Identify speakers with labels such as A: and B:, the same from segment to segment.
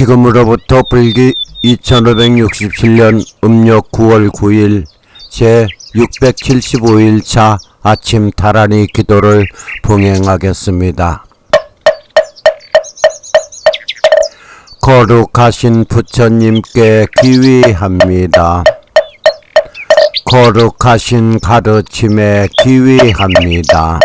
A: 지금으로부터 불기 2567년 음력 9월 9일 제 675일 차 아침 타라니 기도를 봉행하겠습니다. 거룩하신 부처님께 기위합니다. 거룩하신 가르침에 기위합니다.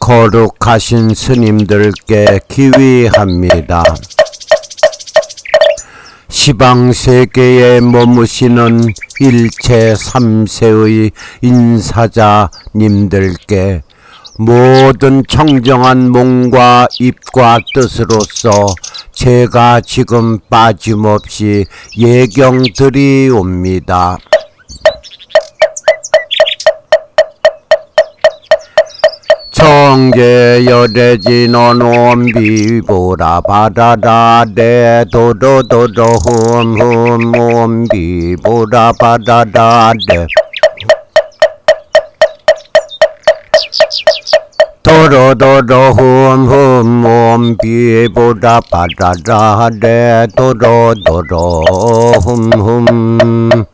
A: 거룩하신 스님들께 기위합니다. 시방 세계에 머무시는 일체 삼세의 인사자님들께 모든 청정한 몸과 입과 뜻으로서 제가 지금 빠짐없이 예경 드리옵니다. 청계열애진원 비보라 바다다 대 도도도도 훔훔훔 비보라 바다다 대. 도로도로 훔훔훔 비보라 바다다 대 도로도로 훔훔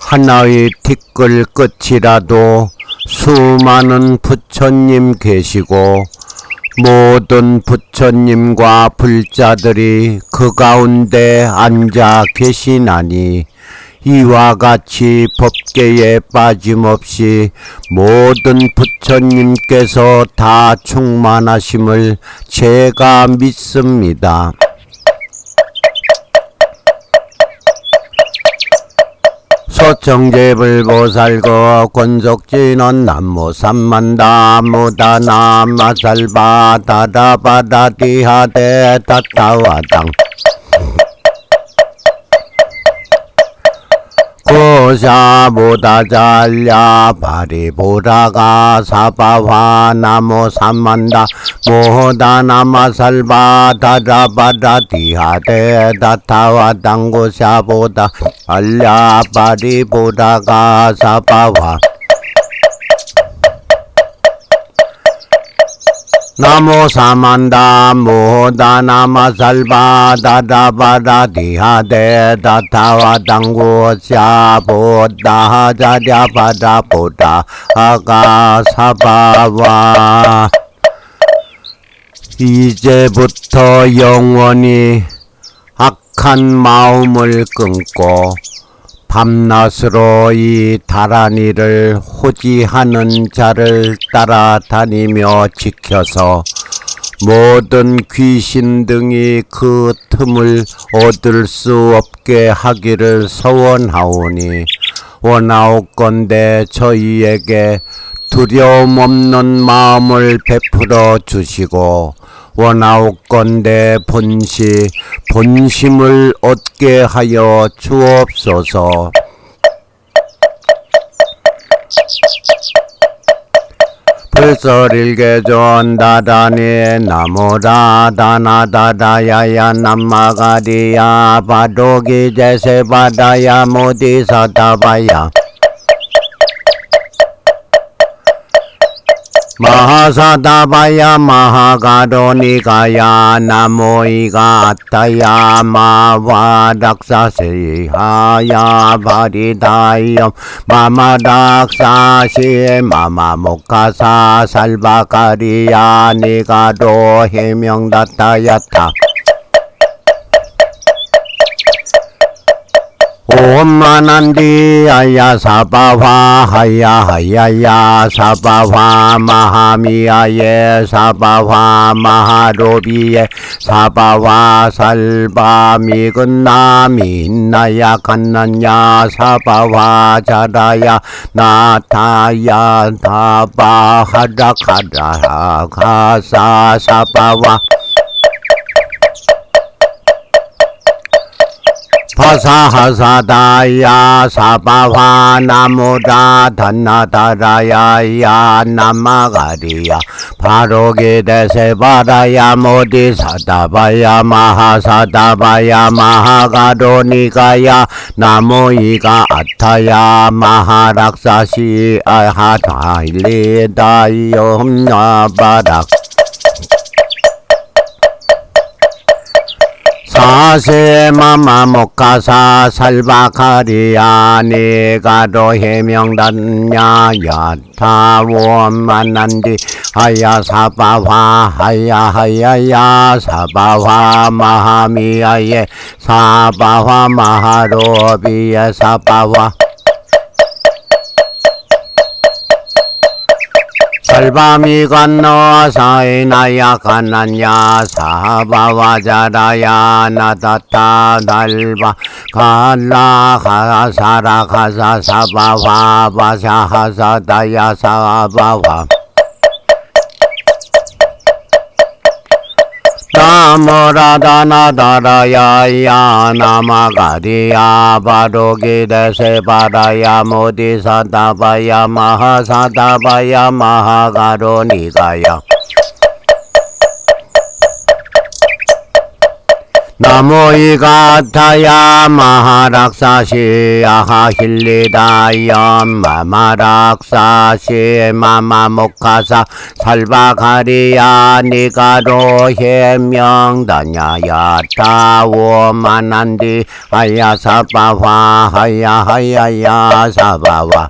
A: 하나의 티끌 끝이라도 수많은 부처님 계시고 모든 부처님과 불자들이 그 가운데 앉아 계시나니 이와 같이 법계에 빠짐없이 모든 부처님께서 다 충만하심을 제가 믿습니다. 소청제불보살고 권속진원 남모 삼만다 무다나 마살바 다다바다디하데 다타와당. 고샤 보다 잘야 바리보라가 사바화 나모 삼만다 모다나 마살바 다다바다디하데 다타와 당고샤보다 알야 바리보라가 사바화 나모 사만다 모다나 마살바 다다바다 디하데 다타와 당고샤 보다 자랴 바다 보다 아가 사바와. 이제부터 영원히 악한 마음을 끊고 밤낮으로 이 다란이를 호지하는 자를 따라다니며 지켜서 모든 귀신 등이 그 틈을 얻을 수 없게 하기를 서원하오니 원하옵건대 저희에게 두려움 없는 마음을 베풀어 주시고 원하옵건대 본시 본심을 얻게 하여 주옵소서. 불설일개존 다다니 나무라 다나다다야야 남마가디야 바도기 제세바다야 모디사다바야 마하사다바야 마하가로니가야 나모이가 아타야 마와닥사세하야 바리다이엄 마마닥사시 마마모카사 살바가리야 니가도 해명다타야타 옴만한디 아야 사바화 하야 하야야 사바화 마하미야예 사바화 마하로비예 사바화 살바 미근나 민나야 갓난야 사바화 자라야 나타야 다바 하다카다 가사 사바화 파사하사다야 사바화 나무다 단나다라야야 남마가리야 바로게 데세바라야 모디사다바야 마하사다바야 마하가로니가야 나무이가 아타야 마하락사시 아하다일리다이엄나바락 사세 마마 목가사 살바카리야 네가로 해명단냐 야타원 만난디 하야 사바화 하야 하야야 사바화 마하미야예 사바화 마하로비야 사바화 살밤이 건너 사이나야 가난야 사바와자라야 나다타 달바 갈라 가사라 가사 사바와 바샤 하사다야 사바와 나모라다나다라야야 나마가리야 바로기데세바라야 모디사다바야 마하사다바야 마하가로니가 나모이가타야 마하락사시야 하힐리다야 마마락사시 마마목카사 살바가리야 니가로 해명다냐야 타워만한디 하야 사바화 하야 하야야 사바와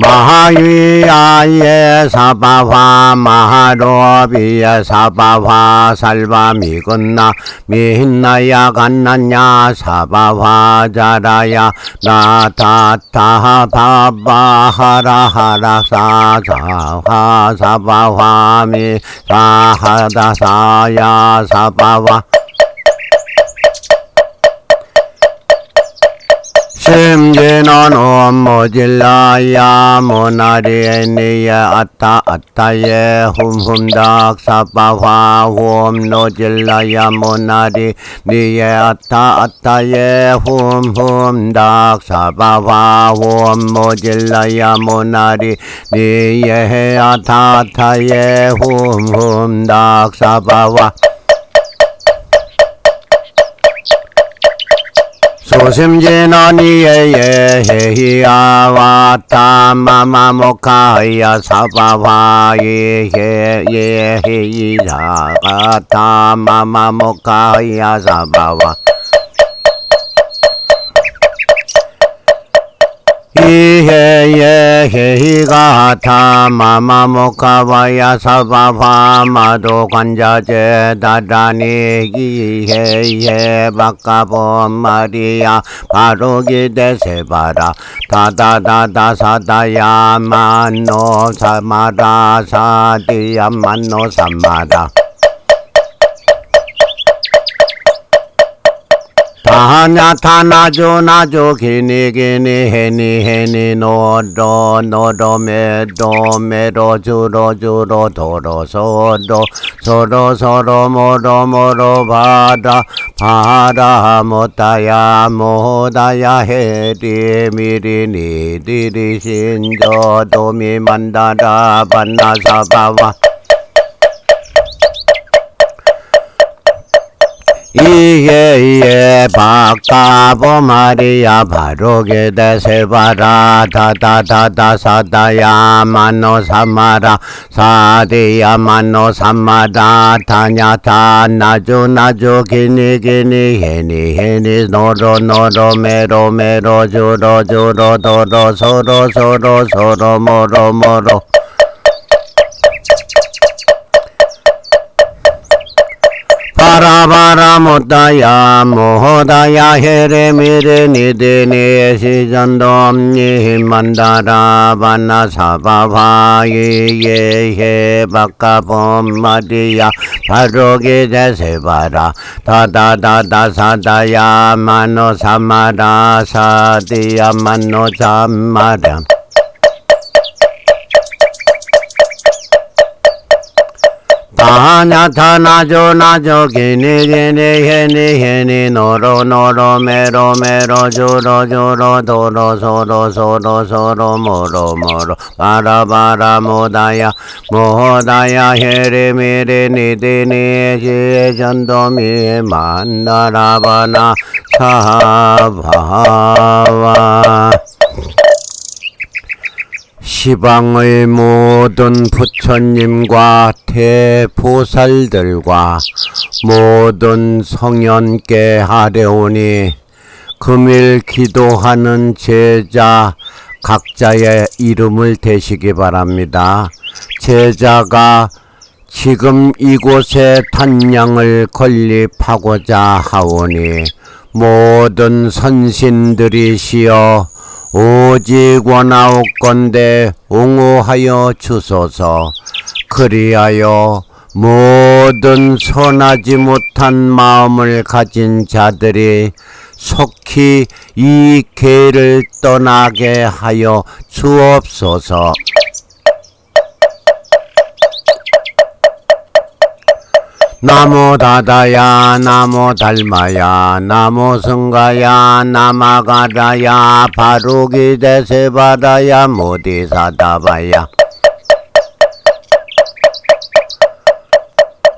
A: 마하위야예 사바화 마하로비예 사바화 살바미건나 미힌나야 간나냐 사바화 자라야 나타타 바바하라하라 사사하 사바화 미 사하다사야 사바화 심지는 모질라야 모나리니야 아타 아타예 훔훔닥 사바화 훔 노질라야 모나리 니예 아타 아타예 훔훔닥 사바화 훔 모질라야 모나리 니예 아타 아타예 훔훔닥 사바화 소심지너니에예 헤히야와타 마마모카야 사바와예 예헤이자가타 마마모카야 사바와 이헤예 헤히가타 마마모카와야 사바와 마도 관자제 다다니. 이헤예 바카보 마리아. 바로기데 세바라. 다다다다 사다야 만노 사마라 사디야 만노 사마라 타냐 타나조 나조 기니 기니 헤니 헤니 노도 노도 메도 메도 주로 주로 도로 소도 소로 소로 모로 모로 바다 바다 못다야 못다야 헤디 미리 니디리 신조 도미 만다라 반나사바와 이예예 바카보 마리아 바로게 데세바라 다다다다 사다야 만노 사마라 사디야 만노 사마라 타냐 바라바라 못다야 모호다야 헤레미레 니데니 시전돔니 만다라 바나 사바바 예예해 바카봄 마디야 바로게 데 세바라 다다다다 사다야 마노 사마라 사디야 마노 사마라 타냐 타나조 나조 기니 기니 헤니 헤니 노로 노로 메로 메로 주로 주로 도로 소로 지방의 모든 부처님과 대보살들과 모든 성현께 하려오니 금일 기도하는 제자 각자의 이름을 대시기 바랍니다. 제자가 지금 이곳에 단양을 건립하고자 하오니 모든 선신들이시여 오직 원하옵건대 옹호하여 주소서 그리하여 모든 선하지 못한 마음을 가진 자들이 속히 이 개를 떠나게 하여 주옵소서. 나모 다다야 나모 달마야 나모 승가야 나마가라야 바루기 대세바다야 모디사다바야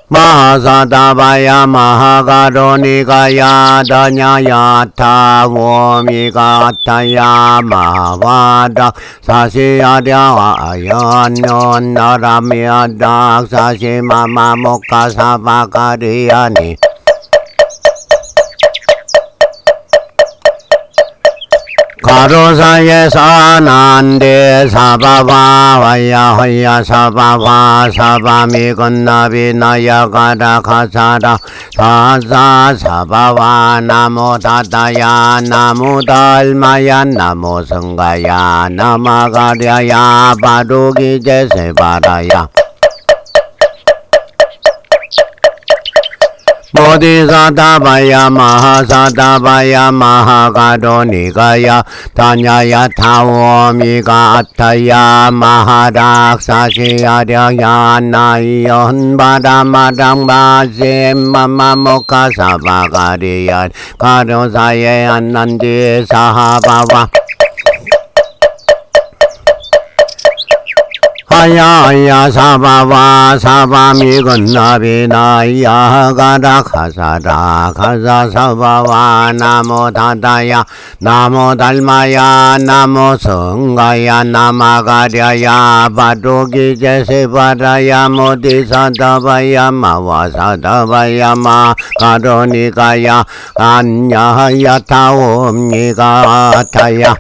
A: 마하사다바야 마하가로니가야 다냐야 타워미가 타야 마와다 사시야랴아연 나라미야닥 사시마마모카사바가리야니 가로사에 사난데 사바바 와야 허야 사바바 사바미 건나비 나야 가라 가사라 사사 사바와 나모 다다야 나모 달마야 나모 성가야 나마가랴야 바루기 제 세바라야 모디사다바야 마하사다바야 마하가로니가야 다냐야 타오미가 아타야 마하락사시야랴야 나이연 바다마랑바셈 마마모카사바가리야 가로사에 안난디 사하바와 야야 사바바 사바미 건나비나야 가라 가사라 가사 사바와 나모 다다야 나모 달마야 나모 성가야 나마가랴야 바도기 제세바라야 모디 사다바야 마와 사다바야 마 가로니가야 안야야 타옴니가 타야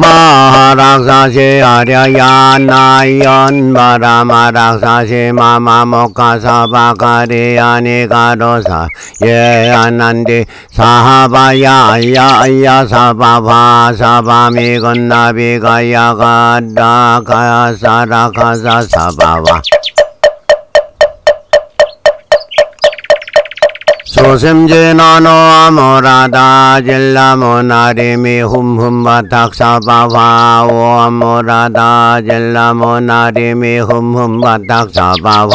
A: 마락사시 아랴야 나연 바라마락사시 마마모카사 바가리야니 가로사. 예안난디 사하바야 야야 사바바 사바미 건나비가야 가다 가사라 가사 사바바 소sem제나노 아모라다 젤라모나리미 훔훔바탁사바바 오아모라다 젤라모나리미 훔훔바탁사바바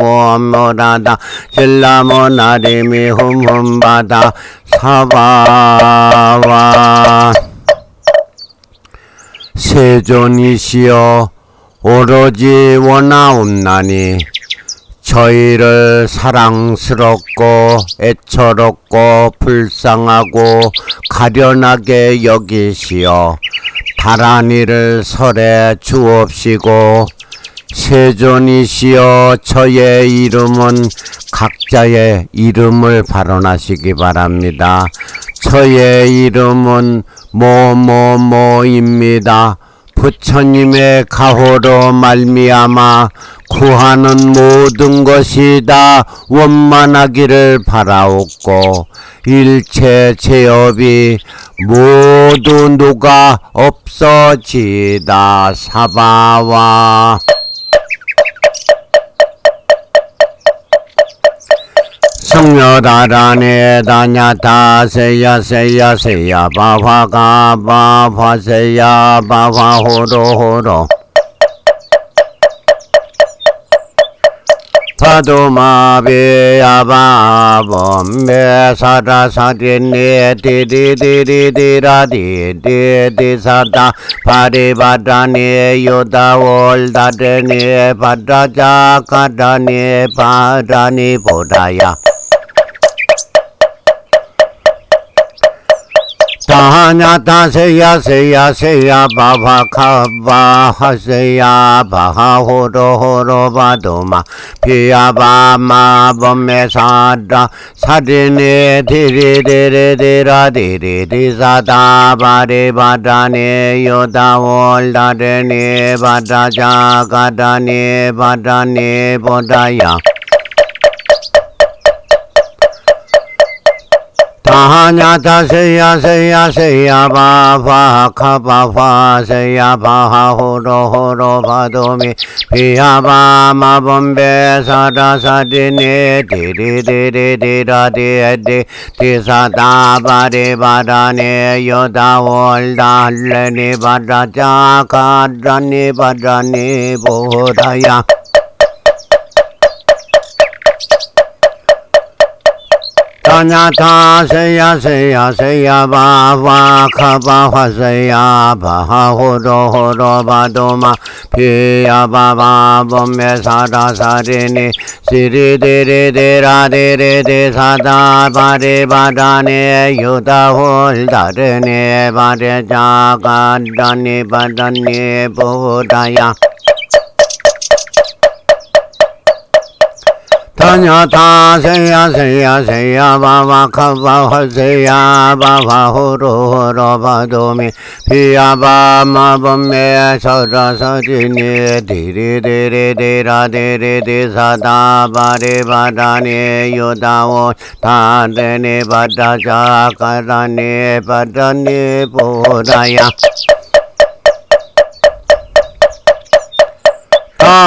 A: 오아모라다 젤라모나리미 훔훔바다 사바바 세존이시여 오로지 원하옵나니 저희를 사랑스럽고 애처롭고 불쌍하고 가련하게 여기시어 다란이를 설해 주옵시고 세존이시여 저의 이름은 각자의 이름을 발언하시기 바랍니다. 저의 이름은 뭐뭐뭐입니다. 부처님의 가호로 말미암아 구하는 모든 것이 다 원만하기를 바라옵고 일체 제업이 모두 누가 없어지다 사바와 ဆုံယောတာဒါနေတာညာတာဆေယဆေယဆေယပါဖာကာပါဖာဆေယပါဖာဟောတောဟောတောသတုမာပေယဘာဘောမေသာတာသတိနေတိတိတိတိတိရာတိတိတိသာတာဖာရိပါဒနေယောတာဝောတတနေပတ္တာကတနေပါဒနေဗုဒ္ဓယ 냐 다세야 세야 세야 바바 카바 하세야 바하 호로 호로 바도마 피야바 마범 메 사다 사디네 디리디리 디라 디리 디사다 바리 바다네 요다 월다데네 바다 자가다네 바다네 보다야 다하냐 다세야 세야 세야 바바 카바바 세야 바하 호로 호로 ညာသာဆေယဆေယဆေယဘာဝါခပါဟဆေယဘာဟောတော်ဟောတော်ဘာတော်မှာဖေယဘာဘာဘောမေသာတာသာရေနေစီရေတေရေတေရာတေရေတေသာတာဘာရေဘာဒာနေယုတာဟောတတေနေဘာတေဇာကန္တနေပန္တနေဘောဓာယ 호로 바도마 피야 바바 범메 사다 사리니 시리디리디라 디리디 사다 바리 바다니 유다 홀다르니 바리 자가다니 바다니 보다야 다냐 다세야 세야 세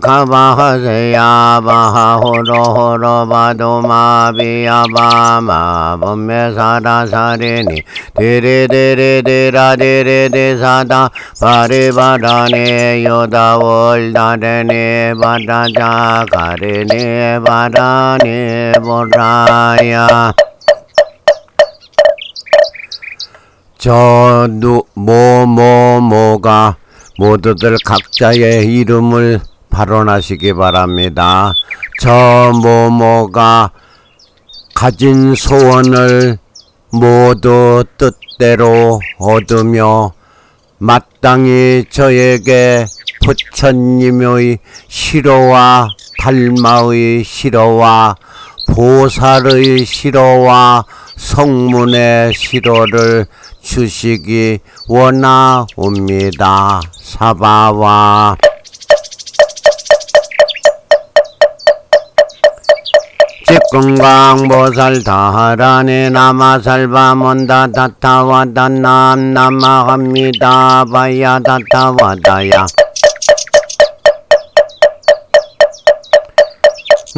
A: 카바 세야 바바 호도 호도 바도마 비야바 마하범메 사라 사리네 디리 디리 디라 디리 디사 모두들 각자의 이름을 발언하시기 바랍니다. 저 모모가 가진 소원을 모두 뜻대로 얻으며 마땅히 저에게 부처님의 시로와 달마의 시로와 보살의 시로와 성문의 시로를 주시기 원하옵니다. 사바와. 직건강보살 다하라니 나마살바몬다 다타와다남 나마합니다. 바야 다타와다야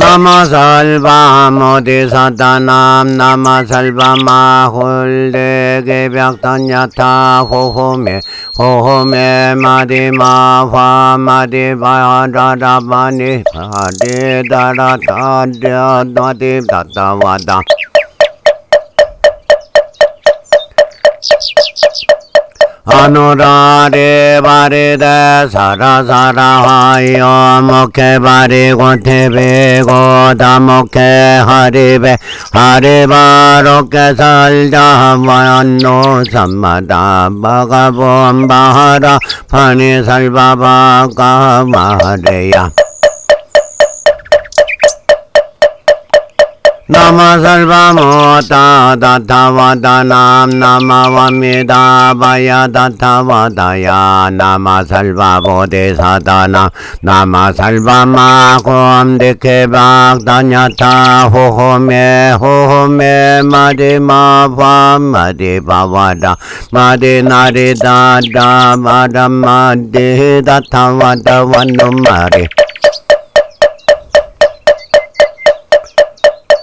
A: 나마살바 모디사다남 나마살바 마홀데게 벽 아노라레 바레다 사라 사라 하여 목해 바리고 태베고 다목해 하리베 하리바롭게 살자 완노 삼마다 바가본 바하라 파니 살바바가 마레야 나마살바모타 다타와다남 나마와미다 바야 다타와다야 나마살바보데사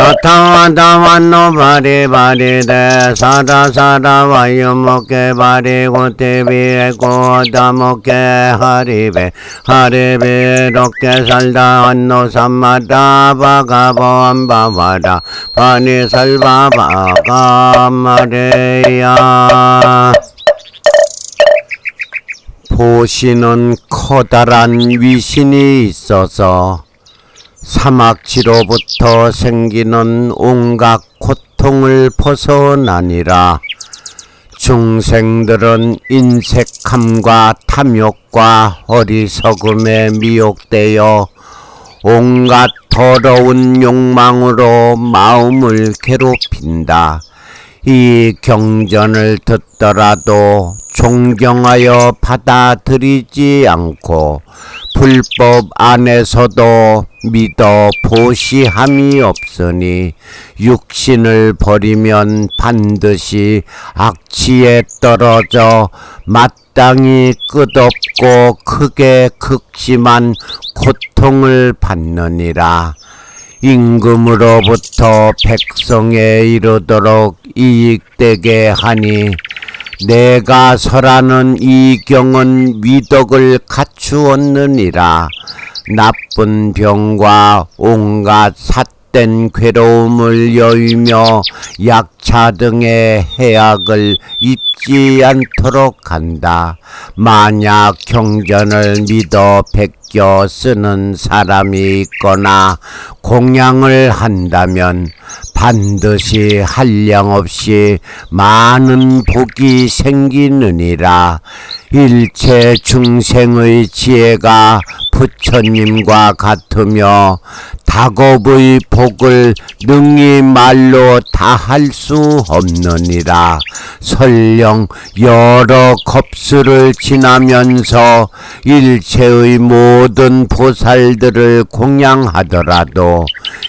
A: 타타와다완노 바리 바리데 사다 사다 와유모케 바리 고테비에 고다모케 하리베 하리베 롭게 살다 안노 삼마다 바가본 바와다 바니 살바 바가 마레야. 보시는 커다란 위신이 있어서 사막지로부터 생기는 온갖 고통을 벗어나니라. 중생들은 인색함과 탐욕과 어리석음에 미혹되어 온갖 더러운 욕망으로 마음을 괴롭힌다. 이 경전을 듣더라도 존경하여 받아들이지 않고 불법 안에서도 믿어 보시함이 없으니 육신을 버리면 반드시 악취에 떨어져 마땅히 끝없고 크게 극심한 고통을 받느니라. 임금으로부터 백성에 이르도록 이익되게 하니 내가 설하는 이 경은 위덕을 갖추었느니라 나쁜 병과 온갖 삿된 괴로움을 여의며 약차 등의 해악을 잊지 않도록 한다. 만약 경전을 믿어 베껴 쓰는 사람이 있거나 공양을 한다면 반드시 한량없이 많은 복이 생기느니라. 일체 중생의 지혜가 부처님과 같으며 다급의 복을 능히 말로 다 할 수 없느니라. 설령 여러 겁수를 지나면서 일체의 모든 보살들을 공양하더라도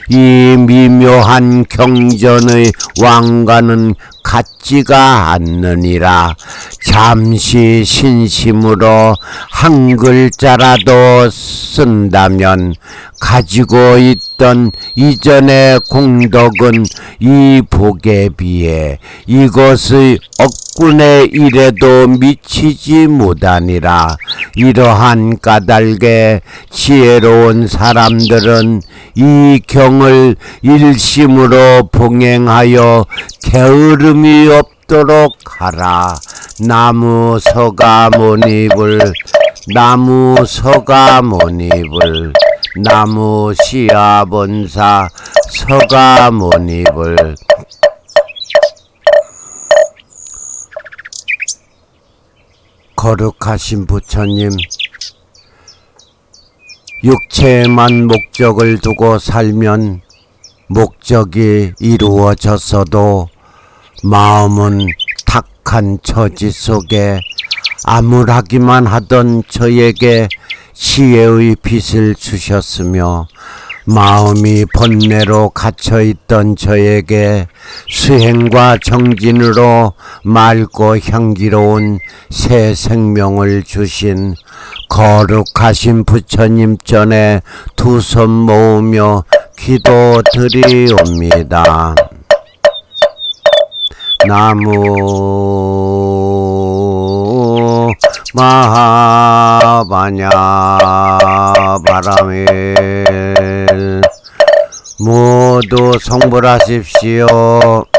A: 이 미묘한 경 전의 왕과는 같지가 않느니라. 잠시 신심으로 한 글자라도 쓴다면 가지고 있던 이전의 공덕은 이 복에 비해 이것의 억군의 일에도 미치지 못하니라. 이러한 까닭에 지혜로운 사람들은 이 경을 일심으로 봉행하여 게으름이 없도록 하라. 나무 서가 모니불 나무 서가 모니불 나무 시아본사 서가모니불 거룩하신 부처님 육체에만 목적을 두고 살면 목적이 이루어졌어도 마음은 탁한 처지 속에 암울하기만 하던 저에게 지혜의 빛을 주셨으며 마음이 번뇌로 갇혀 있던 저에게 수행과 정진으로 맑고 향기로운 새 생명을 주신 거룩하신 부처님 전에 두 손 모으며 기도드리옵니다. 나무 마하 바냐 바람일 모두 성불하십시오.